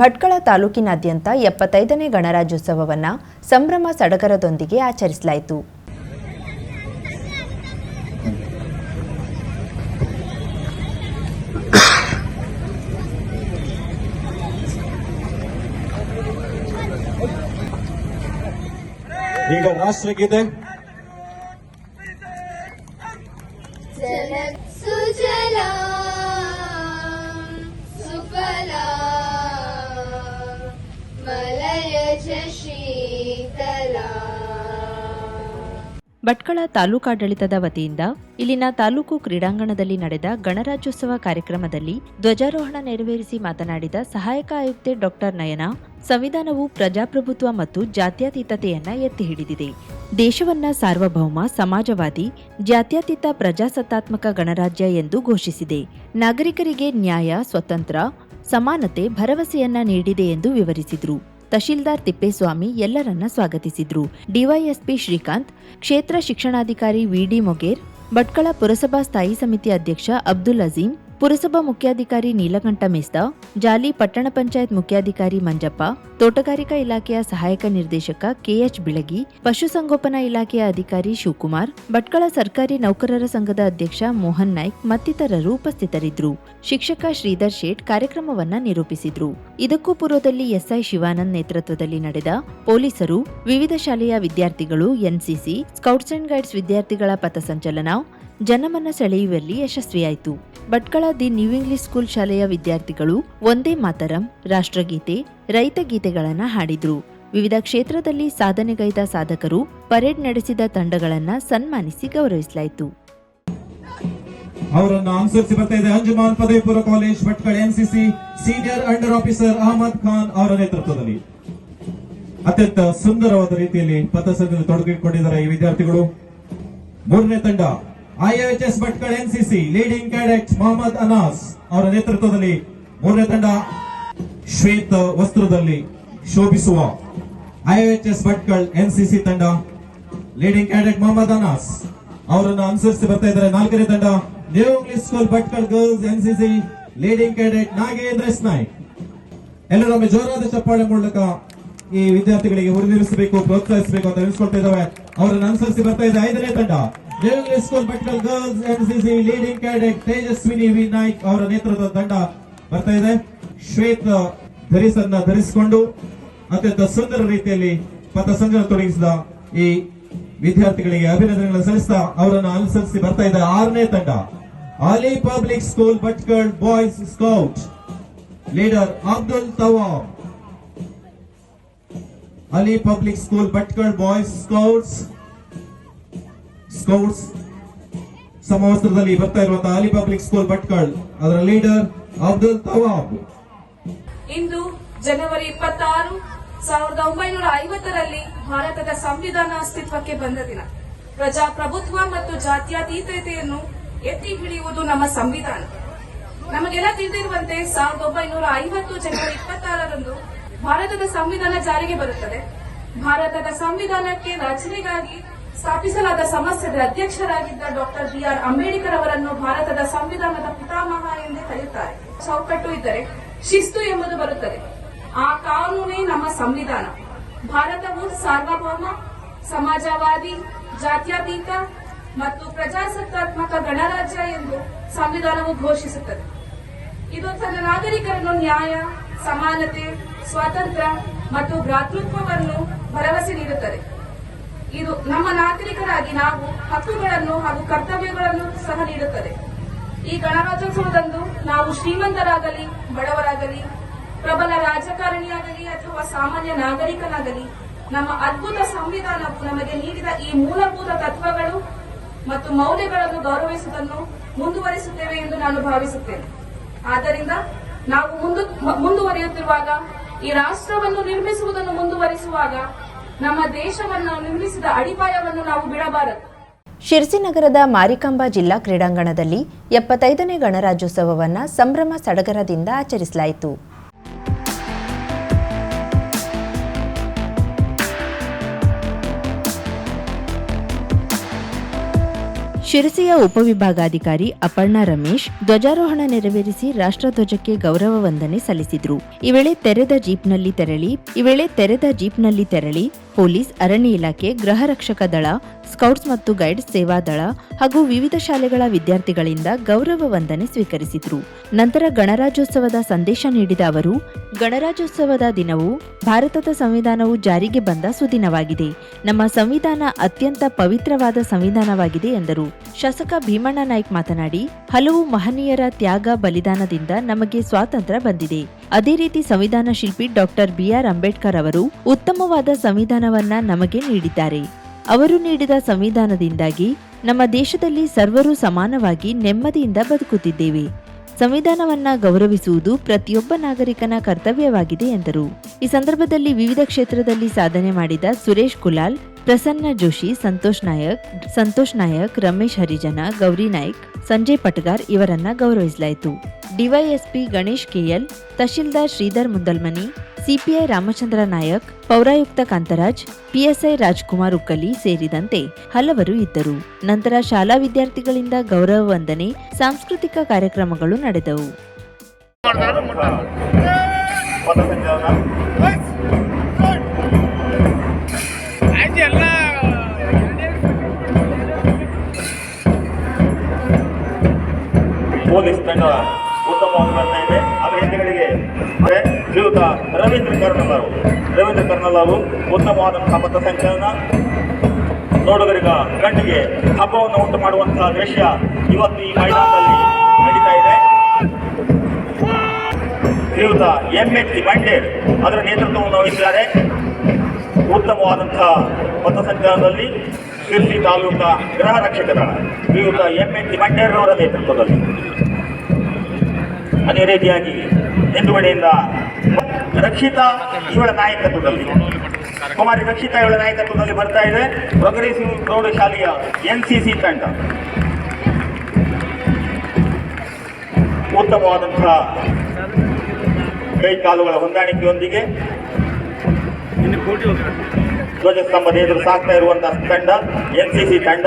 ಭಟ್ಕಳ ತಾಲೂಕಿನಾದ್ಯಂತ ಎಪ್ಪತ್ತೈದನೇ ಗಣರಾಜ್ಯೋತ್ಸವವನ್ನು ಸಂಭ್ರಮ ಸಡಗರದೊಂದಿಗೆ ಆಚರಿಸಲಾಯಿತು. ಈಗ ರಾಷ್ಟ್ರಗೀತೆ जल ಭಟ್ಕಳ ತಾಲೂಕಾಡಳಿತದ ವತಿಯಿಂದ ಇಲ್ಲಿನ ತಾಲೂಕು ಕ್ರೀಡಾಂಗಣದಲ್ಲಿ ನಡೆದ ಗಣರಾಜ್ಯೋತ್ಸವ ಕಾರ್ಯಕ್ರಮದಲ್ಲಿ ಧ್ವಜಾರೋಹಣ ನೆರವೇರಿಸಿ ಮಾತನಾಡಿದ ಸಹಾಯಕ ಆಯುಕ್ತೆ ಡಾಕ್ಟರ್ ನಯನ, ಸಂವಿಧಾನವು ಪ್ರಜಾಪ್ರಭುತ್ವ ಮತ್ತು ಜಾತ್ಯತೀತತೆಯನ್ನ ಎತ್ತಿ ಹಿಡಿದಿದೆ. ದೇಶವನ್ನ ಸಾರ್ವಭೌಮ, ಸಮಾಜವಾದಿ, ಜಾತ್ಯತೀತ ಪ್ರಜಾಸತ್ತಾತ್ಮಕ ಗಣರಾಜ್ಯ ಎಂದು ಘೋಷಿಸಿದೆ. ನಾಗರಿಕರಿಗೆ ನ್ಯಾಯ, ಸ್ವತಂತ್ರ, ಸಮಾನತೆ, ಭರವಸೆಯನ್ನ ನೀಡಿದೆ ಎಂದು ವಿವರಿಸಿದರು. ತಹಶೀಲ್ದಾರ್ ತಿಪ್ಪೇಸ್ವಾಮಿ ಎಲ್ಲರನ್ನ ಸ್ವಾಗತಿಸಿದ್ರು. ಡಿವೈಎಸ್ಪಿ ಶ್ರೀಕಾಂತ್, ಕ್ಷೇತ್ರ ಶಿಕ್ಷಣಾಧಿಕಾರಿ ವಿಡಿ ಮೊಗೇರ್, ಭಟ್ಕಳ ಪುರಸಭಾ ಸ್ಥಾಯಿ ಸಮಿತಿ ಅಧ್ಯಕ್ಷ ಅಬ್ದುಲ್ ಅಜೀಂ ಪುರಸಭಾ ಮುಖ್ಯಾಧಿಕಾರಿ ನೀಲಕಂಠ ಮೇಸ್ತ ಜಾಲಿ ಪಟ್ಟಣ ಪಂಚಾಯತ್ ಮುಖ್ಯಾಧಿಕಾರಿ ಮಂಜಪ್ಪ, ತೋಟಗಾರಿಕಾ ಇಲಾಖೆಯ ಸಹಾಯಕ ನಿರ್ದೇಶಕ ಕೆಎಚ್ ಬಿಳಗಿ ಪಶುಸಂಗೋಪನಾ ಇಲಾಖೆಯ ಅಧಿಕಾರಿ ಶಿವಕುಮಾರ್, ಭಟ್ಕಳ ಸರ್ಕಾರಿ ನೌಕರರ ಸಂಘದ ಅಧ್ಯಕ್ಷ ಮೋಹನ್ ನಾಯ್ಕ್ ಮತ್ತಿತರರು ಉಪಸ್ಥಿತರಿದ್ದರು. ಶಿಕ್ಷಕ ಶ್ರೀಧರ್ ಶೇಟ್ ಕಾರ್ಯಕ್ರಮವನ್ನ ನಿರೂಪಿಸಿದ್ರು. ಇದಕ್ಕೂ ಪೂರ್ವದಲ್ಲಿ ಎಸ್ಐ ಶಿವಾನಂದ್ ನೇತೃತ್ವದಲ್ಲಿ ನಡೆದ ಪೊಲೀಸರು, ವಿವಿಧ ಶಾಲೆಯ ವಿದ್ಯಾರ್ಥಿಗಳು, ಎನ್ಸಿಸಿ, ಸ್ಕೌಟ್ಸ್ ಅಂಡ್ ಗೈಡ್ಸ್ ವಿದ್ಯಾರ್ಥಿಗಳ ಪಥಸಂಚಲನ ಜನಮನ ಸೆಳೆಯುವಲ್ಲಿ ಯಶಸ್ವಿಯಾಯಿತು. Bhatkal the new English school ಶಾಲೆಯ ವಿದ್ಯಾರ್ಥಿಗಳು ಒಂದೇ ಮಾತರಂ, ರಾಷ್ಟ್ರಗೀತೆ, ರೈತ ಗೀತೆಗಳನ್ನ ಹಾಡಿದ್ರು. ವಿವಿಧ ಕ್ಷೇತ್ರದಲ್ಲಿ ಸಾಧನೆಗೈದ ಸಾಧಕರು ಪರೇಡ್ ನಡೆಸಿದ ತಂಡಗಳನ್ನ ಸನ್ಮಾನಿಸಿ ಗೌರವಿಸಲಾಯಿತು. ಅವರನ್ನು ಅನುಸರಿಸಿ ಬರ್ತಾ ಇದೆ ಅಂಜುಮಾನ್ ಪದವಿ college Bhatkal NCC senior under officer Ahmed Khan ಅವರ ನೇತೃತ್ವದಲ್ಲಿ. ಅತ್ಯಂತ ಸುಂದರವಾದ ರೀತಿಯಲ್ಲಿ ಪಥಸಂಚಲನ ತೊಡಗಿಕೊಂಡಿದ್ದಾರೆ ಈ ವಿದ್ಯಾರ್ಥಿಗಳು. ಮೂರನೇ ತಂಡ IHS Bhatkal NCC leading cadet Mohammed Anas ಅವರ ನೇತೃತ್ವದಲ್ಲಿ ಮೂರನೇ ತಂಡ ಶ್ವೇತ ವಸ್ತ್ರದಲ್ಲಿ ಶೋಭಿಸುವ ಐಎಚ್ಎಸ್ ಭಟ್ಕಳ್ ಎನ್ಸಿಸಿ ತಂಡ ಲೀಡಿಂಗ್ ಕ್ಯಾಡೆಟ್ ಮೊಹಮ್ಮದ್ ಅನಾಸ್ ಅವರನ್ನು ಅನುಸರಿಸಿ ಬರ್ತಾ ಇದ್ದಾರೆ. ನಾಲ್ಕನೇ ತಂಡ new English school Bhatkal girls NCC leading cadet Nagendra ಸ್ನಾಯ್ ಎಲ್ಲರೊಮ್ಮೆ ಜೋರಾದ ಚಪ್ಪಾಳೆ ಮೂಲಕ ಈ ವಿದ್ಯಾರ್ಥಿಗಳಿಗೆ ಹುರಿದಿರಿಸಬೇಕು, ಪ್ರೋತ್ಸಾಹಿಸಬೇಕು ಅಂತ ಎನಿಸ್ಕೊಳ್ತಾ ಇದ್ದಾವೆ. ಅವರನ್ನು ಅನುಸರಿಸಿ ಬರ್ತಾ ಇದೆ ಐದನೇ ತಂಡ. New school medical girls NCC leading cadet Tejaswini V Naik ಅವರ ನೇತೃತ್ವದ ತಂಡ ಬರ್ತಾ ಇದೆ. ಶ್ವೇತ ಧರಿಸನ್ನ ಧರಿಸಿಕೊಂಡು ಅತ್ಯಂತ ಸುಂದರ ರೀತಿಯಲ್ಲಿ ಪಥಸಂಚಲನ ತೊಡಗಿಸಿದ ಈ ವಿದ್ಯಾರ್ಥಿಗಳಿಗೆ ಅಭಿನಂದನೆಗಳನ್ನು ಸಲ್ಲಿಸ್ತಾ ಅವರನ್ನು ಅನುಸರಿಸಿ ಬರ್ತಾ ಇದೆ ಆರನೇ ತಂಡ. Ali public school Bhatkal boys scout leader Abdul ತವಾ Ali public school Bhatkal boys scouts scouts ಸಮವಸ್ತ್ರದಲ್ಲಿ ಬರ್ತಾ ಇರುವಂತಹ ಅಲಿ ಪಬ್ಲಿಕ್ ಸ್ಕೂಲ್ ಭಟ್ಕಳ್, ಅದರ ಲೀಡರ್ ಅಬ್ದುಲ್ ತವಾಬ್ ಇಂದು ಜನವರಿ ಇಪ್ಪತ್ತಾರು, ಸಾವಿರದ ಒಂಬೈನೂರ ಐವತ್ತರಲ್ಲಿ ಭಾರತದ ಸಂವಿಧಾನ ಅಸ್ತಿತ್ವಕ್ಕೆ ಬಂದ ದಿನ. ಪ್ರಜಾಪ್ರಭುತ್ವ ಮತ್ತು ಜಾತ್ಯತೀತತೆಯನ್ನು ಎತ್ತಿ ಹಿಡಿಯುವುದು ನಮ್ಮ ಸಂವಿಧಾನ. ನಮಗೆಲ್ಲ ತಿಳಿದಿರುವಂತೆ ಸಾವಿರದ ಒಂಬೈನೂರ ಐವತ್ತು ಜನವರಿ ಇಪ್ಪತ್ತಾರರಂದು ಭಾರತದ ಸಂವಿಧಾನ ಜಾರಿಗೆ ಬರುತ್ತದೆ. ಭಾರತದ ಸಂವಿಧಾನಕ್ಕೆ ರಚನೆಗಾಗಿ ಸ್ಥಾಪಿಸಲಾದ ಸಂಸ್ಥೆಗೆ ಅಧ್ಯಕ್ಷರಾಗಿದ್ದ ಡಾಕ್ಟರ್ ಬಿ ಆರ್ ಅಂಬೇಡ್ಕರ್ ಅವರನ್ನು ಭಾರತದ ಸಂವಿಧಾನದ ಪಿತಾಮಹ ಎಂದೇ ಕರೆಯುತ್ತಾರೆ. ಚೌಕಟ್ಟು ಇದ್ದರೆ ಶಿಸ್ತು ಎಂಬುದು ಬರುತ್ತದೆ. ಆ ಕಾನೂನೇ ನಮ್ಮ ಸಂವಿಧಾನ. ಭಾರತವು ಸಾರ್ವಭೌಮ, ಸಮಾಜವಾದಿ, ಜಾತ್ಯತೀತ ಮತ್ತು ಪ್ರಜಾಸತ್ತಾತ್ಮಕ ಗಣರಾಜ್ಯ ಎಂದು ಸಂವಿಧಾನವು ಘೋಷಿಸುತ್ತದೆ. ಇದು ತನ್ನ ನಾಗರಿಕರನ್ನು ನ್ಯಾಯ, ಸಮಾನತೆ, ಸ್ವಾತಂತ್ರ್ಯ ಮತ್ತು ಭ್ರಾತೃತ್ವವನ್ನು ಭರವಸೆ ನೀಡುತ್ತದೆ. ಇದು ನಮ್ಮ ನಾಗರಿಕರಾಗಿ ನಾವು ಹಕ್ಕುಗಳನ್ನು ಹಾಗೂ ಕರ್ತವ್ಯಗಳನ್ನು ಸಹ ನೀಡುತ್ತದೆ. ಈ ಗಣರಾಜ್ಯೋತ್ಸವದಂದು ನಾವು ಶ್ರೀಮಂತರಾಗಲಿ, ಬಡವರಾಗಲಿ, ಪ್ರಬಲ ರಾಜಕಾರಣಿಯಾಗಲಿ ಅಥವಾ ಸಾಮಾನ್ಯ ನಾಗರಿಕನಾಗಲಿ, ನಮ್ಮ ಅದ್ಭುತ ಸಂವಿಧಾನವು ನಮಗೆ ನೀಡಿದ ಈ ಮೂಲಭೂತ ತತ್ವಗಳು ಮತ್ತು ಮೌಲ್ಯಗಳನ್ನು ಗೌರವಿಸುವುದನ್ನು ಮುಂದುವರಿಸುತ್ತೇವೆ ಎಂದು ನಾನು ಭಾವಿಸುತ್ತೇನೆ. ಆದ್ದರಿಂದ ನಾವು ಮುಂದುವರಿಯುತ್ತಿರುವಾಗ ಈ ರಾಷ್ಟ್ರವನ್ನು ನಿರ್ಮಿಸುವುದನ್ನು ಮುಂದುವರಿಸುವಾಗ ನಮ್ಮ ದೇಶವನ್ನು ನಿರ್ಮಿಸಿದ ಅಡಿಪಾಯವನ್ನು ನಾವು ಬಿಡಬಾರದು. ಶಿರ್ಸಿ ನಗರದ ಮಾರಿಕಾಂಬಾ ಜಿಲ್ಲಾ ಕ್ರೀಡಾಂಗಣದಲ್ಲಿ ಎಪ್ಪತ್ತೈದನೇ ಗಣರಾಜ್ಯೋತ್ಸವವನ್ನು ಸಂಭ್ರಮ ಸಡಗರದಿಂದ ಆಚರಿಸಲಾಯಿತು. ಶಿರಸಿಯ ಉಪವಿಭಾಗಾಧಿಕಾರಿ ಅಪರ್ಣಾ ರಮೇಶ್ ಧ್ವಜಾರೋಹಣ ನೆರವೇರಿಸಿ ರಾಷ್ಟ್ರಧ್ವಜಕ್ಕೆ ಗೌರವ ವಂದನೆ ಸಲ್ಲಿಸಿದರು. ಈ ವೇಳೆ ತೆರೆದ ಜೀಪ್ನಲ್ಲಿ ತೆರಳಿ ಈ ವೇಳೆ ತೆರೆದ ಜೀಪ್ನಲ್ಲಿ ತೆರಳಿ ಪೊಲೀಸ್, ಅರಣ್ಯ ಇಲಾಖೆ, ಗೃಹ ರಕ್ಷಕ ದಳ, ಸ್ಕೌಟ್ಸ್ ಮತ್ತು ಗೈಡ್ಸ್ ಸೇವಾ ದಳ ಹಾಗೂ ವಿವಿಧ ಶಾಲೆಗಳ ವಿದ್ಯಾರ್ಥಿಗಳಿಂದ ಗೌರವ ವಂದನೆ ಸ್ವೀಕರಿಸಿದರು. ನಂತರ ಗಣರಾಜ್ಯೋತ್ಸವದ ಸಂದೇಶ ನೀಡಿದ ಅವರು, ಗಣರಾಜ್ಯೋತ್ಸವದ ದಿನವು ಭಾರತದ ಸಂವಿಧಾನವು ಜಾರಿಗೆ ಬಂದ ಸುದಿನವಾಗಿದೆ. ನಮ್ಮ ಸಂವಿಧಾನ ಅತ್ಯಂತ ಪವಿತ್ರವಾದ ಸಂವಿಧಾನವಾಗಿದೆ ಎಂದರು. ಶಾಸಕ ಭೀಮಣ್ಣ ನಾಯ್ಕ್ ಮಾತನಾಡಿ, ಹಲವು ಮಹನೀಯರ ತ್ಯಾಗ ಬಲಿದಾನದಿಂದ ನಮಗೆ ಸ್ವಾತಂತ್ರ್ಯ ಬಂದಿದೆ. ಅದೇ ರೀತಿ ಸಂವಿಧಾನ ಶಿಲ್ಪಿ ಡಾಕ್ಟರ್ ಬಿ ಆರ್ ಅಂಬೇಡ್ಕರ್ ಅವರು ಉತ್ತಮವಾದ ಸಂವಿಧಾನವನ್ನ ನಮಗೆ ನೀಡಿದ್ದಾರೆ. ಅವರು ನೀಡಿದ ಸಂವಿಧಾನದಿಂದಾಗಿ ನಮ್ಮ ದೇಶದಲ್ಲಿ ಸರ್ವರು ಸಮಾನವಾಗಿ ನೆಮ್ಮದಿಯಿಂದ ಬದುಕುತ್ತಿದ್ದೇವೆ. ಸಂವಿಧಾನವನ್ನ ಗೌರವಿಸುವುದು ಪ್ರತಿಯೊಬ್ಬ ನಾಗರಿಕನ ಕರ್ತವ್ಯವಾಗಿದೆ ಎಂದರು. ಈ ಸಂದರ್ಭದಲ್ಲಿ ವಿವಿಧ ಕ್ಷೇತ್ರದಲ್ಲಿ ಸಾಧನೆ ಮಾಡಿದ ಸುರೇಶ್ ಕುಲಾಲ್, ಪ್ರಸನ್ನ ಜೋಶಿ, ಸಂತೋಷ್ ನಾಯಕ್ ಸಂತೋಷ್ ನಾಯಕ್, ರಮೇಶ್ ಹರಿಜನ, ಗೌರಿ ನಾಯ್ಕ್, ಸಂಜಯ್ ಪಟ್ಗಾರ್ ಇವರನ್ನ ಗೌರವಿಸಲಾಯಿತು. DYSP Ganesh KL, tahsildar Shridhar Mundalmani, CPI Ramachandra Naik, ಪೌರಾಯುಕ್ತ ಕಾಂತರಾಜ್, ಪಿಎಸ್ಐ ರಾಜ್ಕುಮಾರ್ ಉಕ್ಕಲಿ ಸೇರಿದಂತೆ ಹಲವರು ಇದ್ದರು. ನಂತರ ಶಾಲಾ ವಿದ್ಯಾರ್ಥಿಗಳಿಂದ ಗೌರವ ವಂದನೆ, ಸಾಂಸ್ಕೃತಿಕ ಕಾರ್ಯಕ್ರಮಗಳು ನಡೆದವು. ರವೀಂದ್ರ ಕರ್ನಲ್ ಅವರು ಉತ್ತಮವಾದಂತಹ ಪಥಸಂಚಲನ ನೋಡುಗರಿಗ ಕಣ್ಣಿಗೆ ಹಬ್ಬವನ್ನು ಉಂಟು ಮಾಡುವಂತಹ ದೃಶ್ಯ ಇವತ್ತು ಈ ಮೈದಾನದಲ್ಲಿ ನಡೀತಾ ಇದೆ. ಶ್ರೀಯುತ ಎಂ ಎಚ್ ಸಿ ಬಂಡೇರ್ ಅದರ ನೇತೃತ್ವವನ್ನು ವಹಿಸಿದ್ದಾರೆ. ಉತ್ತಮವಾದಂತಹ ಪಥಸಂಚಲನದಲ್ಲಿ ಶಿರ್ಸಿ ತಾಲೂಕಾ ಗೃಹ ರಕ್ಷಕ ದಳ ಶ್ರೀಯುತ ಎಂ ಎಚ್ ಸಿ ಬಂಡೇರ್ ಅವರ ನೇತೃತ್ವದಲ್ಲಿ. ಅದೇ ರೀತಿಯಾಗಿ ಹಿಂದುಗಡೆಯಿಂದ ರಕ್ಷಿತಾ ಇವಳ ನಾಯಕತ್ವದಲ್ಲಿ, ಕುಮಾರಿ ರಕ್ಷಿತಾ ಇವಳ ನಾಯಕತ್ವದಲ್ಲಿ ಬರ್ತಾ ಇದೆ. ಪ್ರೋಗ್ರೆಸಿವ್ ಪ್ರೌಢಶಾಲೆಯ ಎನ್ ಸಿ ಸಿ ತಂಡ. ಉತ್ತಮವಾದಂತಹ ಕೈ ಕಾಲುಗಳ ಹೊಂದಾಣಿಕೆಯೊಂದಿಗೆ ಧ್ವಜಸ್ತಂಭದ ಎದುರು ಸಾಕ್ತಾ ಇರುವಂತಹ ತಂಡ, ಎನ್ ಸಿ ಸಿ ತಂಡ.